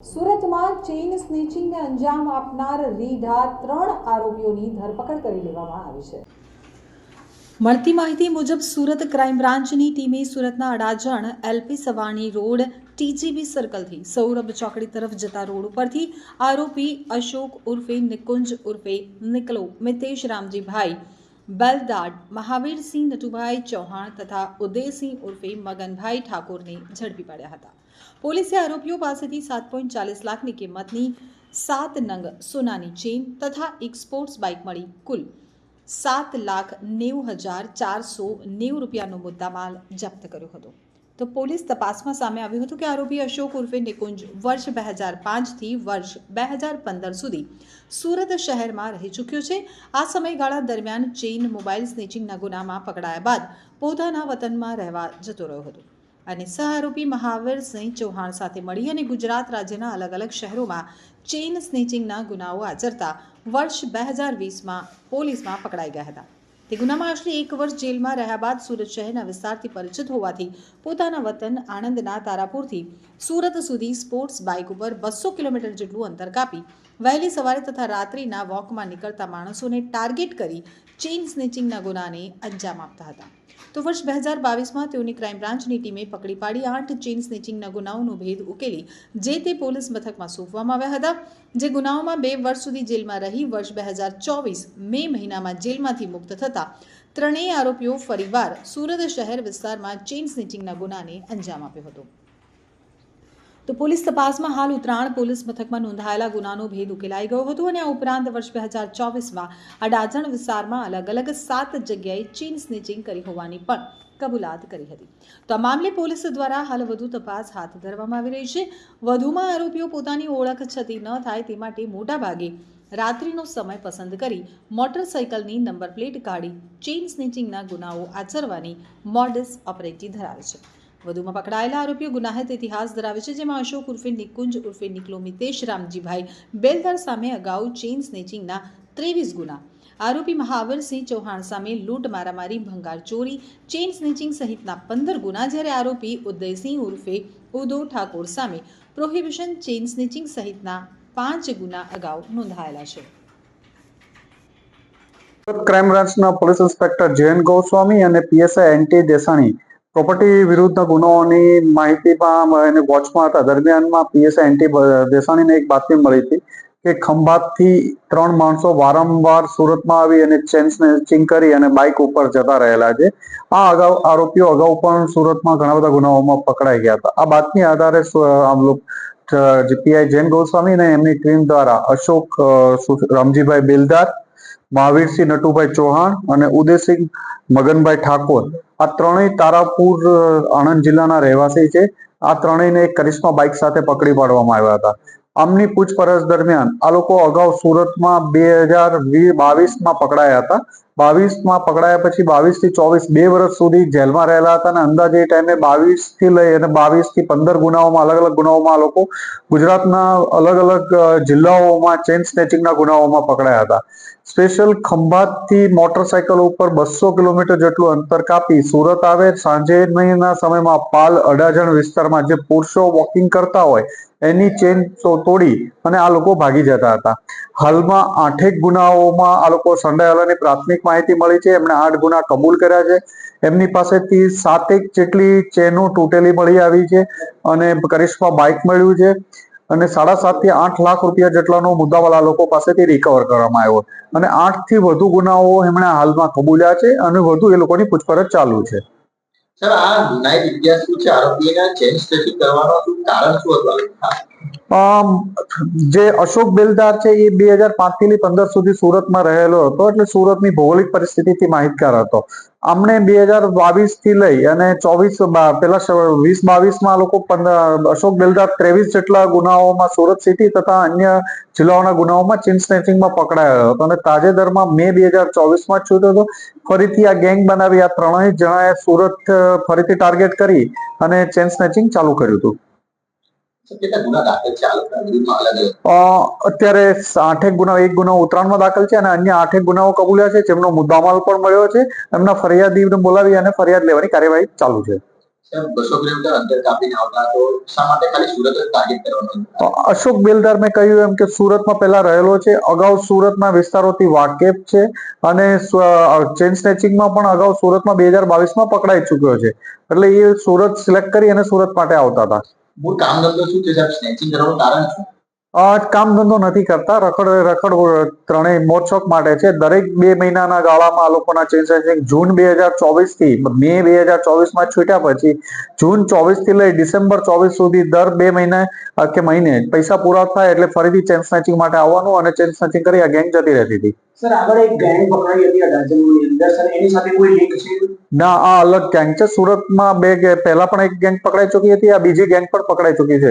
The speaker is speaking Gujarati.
સુરતમાં ચેઇન સ્નેચિંગને અંજામ આપનાર રીઢા ત્રણ આરોપીઓની ધરપકડ કરી લેવામાં આવી છે. મળતી માહિતી મુજબ સુરત ક્રાઇમ બ્રાન્ચની ટીમે સુરતના Adajan LP Savani road TGB સર્કલથી Saurabh ચોકડી તરફ જતા રોડ ઉપરથી આરોપી અશોક ઉર્ફે નિકુંજ ઉર્ફે નિકલો મિતેશ રામજીભાઈ બેલદાડ મહાવીરસિંહ નટુભાઈ ચૌહાણ તથા ઉદયસિંહ ઉર્ફે મગનભાઈ ઠાકોરને ઝડપી પાડ્યા હતા પોલીસે આરોપીઓ પાસેથી સાત પોઈન્ટ ચાલીસ લાખની કિંમતની સાત નંગ સોનાની ચેઇન તથા એક સ્પોર્ટ્સ બાઇક મળી કુલ સાત લાખ નેવું હજાર ચારસો નેવું રૂપિયાનો મુદ્દામાલ જપ્ત કર્યો હતો તો પોલીસ તપાસમાં સામે આવ્યું હતું કે આરોપી અશોક ઉર્ફે નિકુંજ વર્ષ બે હજાર પાંચથી વર્ષ બે હજાર પંદર સુધી સુરત શહેરમાં રહી ચૂક્યો છે. આ સમયગાળા દરમિયાન ચેઇન મોબાઈલ સ્નેચિંગના ગુનામાં પકડાયા બાદ પોતાના વતનમાં રહેવા જતો રહ્યો હતો. અને સહ આરોપી મહાવીરસિંહ ચૌહાણ સાથે મળી અને ગુજરાત રાજ્યના અલગ અલગ શહેરોમાં ચેઇન સ્નેચિંગના ગુનાઓ આચરતા વર્ષ બે હજાર વીસમાં પોલીસમાં પકડાઈ ગયા હતા. તે ગુનામાં આશરે એક વર્ષ જેલમાં રહ્યા બાદ સુરત શહેરના વિસ્તારથી પરિચિત હોવાથી પોતાના વતન આણંદના તારાપુરથી સુરત સુધી સ્પોર્ટ્સ બાઇક ઉપર બસો કિલોમીટર જેટલું અંતર કાપી વહેલી સવારે તથા રાત્રિના વોકમાં નીકળતા માણસોને ટાર્ગેટ કરી ચેઇન સ્નેચિંગના ગુનાને અંજામ આપતા હતા. તો વર્ષ બે હજાર બાવીસમાં તેઓની ક્રાઇમ બ્રાન્ચની ટીમે પકડી પાડી આઠ ચેઇન સ્નેચિંગના ગુનાઓનો ભેદ ઉકેલી, જે તે પોલીસ મથકમાં સોંપવામાં આવ્યા હતા, જે ગુનાઓમાં બે વર્ષ સુધી જેલમાં રહી, વર્ષ બે હજાર ચોવીસ મે મહિનામાં જેલમાંથી મુક્ત થતા ત્રણેય આરોપીઓ ફરીવાર સુરત શહેર વિસ્તારમાં ચેઇન સ્નિચિંગના ગુનાને અંજામ આપ્યો હતો. તો પોલીસ તપાસમાં હાલ ઉત્તરાયણ પોલીસ મથકમાં નોંધાયેલા ગુનાનો ભેદ ઉકેલાઈ ગયો હતો અને આ ઉપરાંત વર્ષ બે હજાર ચોવીસમાં અડાજણ વિસ્તારમાં અલગ અલગ સાત જગ્યાએ ચીન સ્નેચિંગ કરી હોવાની પણ કબૂલાત કરી હતી. તો આ મામલે પોલીસ દ્વારા હાલ વધુ તપાસ હાથ ધરવામાં આવી રહી છે. વધુમાં આરોપીઓ પોતાની ઓળખ છતી ન થાય તે માટે મોટાભાગે રાત્રિનો સમય પસંદ કરી મોટરસાઇકલની નંબર પ્લેટ કાઢી ચેઇન સ્નેચિંગના ગુનાઓ આચરવાની મોડસ ઓપરેટી ધરાવે છે. વધુમાં પકડાયેલા આરોપીઓ ગુનાહિત ઇતિહાસ ધરાવે છે, જેમાં અશોક ઉર્ફે નિકુંજ ઉર્ફે નિકલો મિતેશ રામજીભાઈ બેલદાર સામે અગાઉ ચેઇન સ્નેચિંગના ત્રેવીસ ગુના. આરોપી મહાવરસિંહ ચૌહાણ સામે લૂંટ મારામારી, ભંગાર ચોરી, ચેઇન સ્નેચિંગ સહિતના પંદર ગુના, જ્યારે આરોપી ઉદયસિંહ ઉર્ફે ઉદો ઠાકોર સામે પ્રોહિબિશન ચેઇન સ્નેચિંગ સહિતના પાંચ ગુના અગાઉ નોંધાયેલા છે. ક્રાઇમ બ્રાન્ચના પોલીસ ઇન્સ્પેક્ટર જયંત ગોસ્વામી અને પીએસઆઈ એનટી દેસાણી પ્રોપર્ટી વિરુદ્ધના ગુનાઓની માહિતીમાં એને વોચમાં હતા. દરમિયાનમાં પીએસઆઈ એનટી દેસાણીને એક બાતમી મળી હતી કે ખંભાતથી ત્રણ માણસો વારંવાર સુરતમાં આવી અને ચેન સ્નેચિંગ કરી અને બાઇક ઉપર જતા રહેલા છે. આ અગાઉ, આરોપીઓ અગાઉ પણ સુરતમાં ઘણા બધા ગુનાઓમાં પકડાઈ ગયા હતા. આ બાતમી આધારે જીપીઆઈ જૈન ગોસ્વામી અને એમની ટીમ દ્વારા અશોક રામજીભાઈ બેલદાર, મહાવીરસિંહ નટુભાઈ ચૌહાણ અને ઉદયસિંહ મગનભાઈ ઠાકોર. આ ત્રણેય તારાપુર આણંદ જિલ્લાના રહેવાસી છે. આ ત્રણેયને એક કરિશ્મા બાઇક સાથે પકડી પાડવામાં આવ્યા હતા. આમની પૂછપરછ દરમિયાન આ લોકો અગાઉ સુરતમાં બે હજાર બાવીસમાં પકડાયા હતા. બાવીસમાં પકડાયા પછી બાવીસથી ચોવીસ બે વર્ષ સુધી જેલમાં રહેલા હતા અને અંદાજે એ ટાઈમે બાવીસથી લઈ અને બાવીસથી પંદર ગુનાઓમાં અલગ અલગ ગુનાઓમાં લોકો ગુજરાતના અલગ અલગ જિલ્લાઓમાં ચેન સ્નેચિંગના ગુનાઓમાં પકડાયા હતા. સ્પેશિયલ ખંભાતથી મોટરસાયકલ ઉપર બસો કિલોમીટર જેટલું અંતર કાપી સુરત આવે સાંજેના સમયમાં પાલ અડાજણ વિસ્તારમાં જે પુરુષો વોકિંગ કરતા હોય, એની ચેન તોડી અને આ લોકો ભાગી જતા હતા. હાલમાં આઠેક ગુનાઓમાં આ લોકો સંડાયેલાની પ્રાથમિક માહિતી મળી છે. એમણે આઠ ગુના કબૂલ કર્યા છે. એમની પાસેથી સાતેક જેટલી ચેનો તૂટેલી મળી આવી છે અને કરિશ્મા બાઇક મળ્યું છે. અને સાડા સાતથી આઠ લાખ રૂપિયા જેટલાનો મુદ્દાવાળા લોકો પાસેથી રિકવર કરવામાં આવ્યો અને આઠથી વધુ ગુનાઓ એમણે હાલમાં કબૂલ્યા છે અને વધુ એ લોકોની પૂછપરછ ચાલુ છે. સર, આ ગુનાહિત ઇતિહાસ શું છે? આરોપીના ચેન્જ સ્ટેચિંગ કરવાનો કારણ શું હતું જે અશોક બેલદાર છે એ બે હજાર પાંચથી પંદર સુધી સુરતમાં રહેલો હતો એટલે સુરતની ભૌગોલિક પરિસ્થિતિથી માહિતગાર હતો. અમને બે હજાર બાવીસથી લઈ અને ચોવીસ પેલા વીસ બાવીસમાં લોકો અશોક બેલદાર ત્રેવીસ જેટલા ગુનાઓમાં સુરત સિટી તથા અન્ય જિલ્લાઓના ગુનાઓમાં ચીન સ્નેચિંગમાં પકડાયો હતો અને તાજેતરમાં મે બે હજાર ચોવીસમાં જ છૂટ્યો હતો ફરીથી આ ગેંગ બનાવી આ ત્રણેય જણાએ સુરત ફરીથી ટાર્ગેટ કરી અને ચેન સ્નેચિંગ ચાલુ કર્યું હતું. અત્યારે આઠેક ગુના એક ગુનો ઉત્તરાયણમાં દાખલ છે અને અન્ય આઠેક ગુનાઓ કબૂલ્યા છે. જેમનો મુદ્દામાલ પણ મળ્યો છે. એમના ફરિયાદીને બોલાવી અને ફરિયાદ લેવાની કાર્યવાહી ચાલુ છે? અશોક બેલદાર મેં કહ્યું એમ કે સુરતમાં પહેલા રહેલો છે. અગાઉ સુરતના વિસ્તારોથી વાકેફ છે અને ચેન સ્નેચિંગમાં પણ અગાઉ સુરતમાં બે હજાર બાવીસમાં પકડાઈ ચૂક્યો છે. એટલે એ સુરત સિલેક્ટ કરી અને સુરત માટે આવતા હતા. મૂળ કામ ધંધો શું છે સાહેબ? સ્નેચિંગ કરવાનું કારણ શું? કામ ધંધો નથી કરતા. રખડ રખડ ત્રણેય મોજશોખ માટે છે. દરેક બે મહિનાના ગાળામાં આ લોકોના ચેન સ્નેચિંગ જૂન બે હજાર ચોવીસથી મે બે હજાર ચોવીસમાં છૂટ્યા પછી જૂન ચોવીસથી લઈ ડિસેમ્બર ચોવીસ સુધી દર બે મહિને કે મહિને પૈસા પૂરા થાય એટલે ફરીથી ચેન સ્નેચિંગ માટે આવવાનું અને ચેન સ્નેચિંગ કરી આ ગેંગ જતી રહેતી હતી. સર આગળ એક ગેંગ પકડાઈ હતી અડાજણની અંદર. સર એની સાથે કોઈ લિંક છે? ના આ અલગ ગેંગ છે. સુરતમાં બે પહેલા પણ એક ગેંગ પકડાઈ ચૂકી હતી આ બીજી ગેંગ પણ પકડાઈ ચૂકી છે.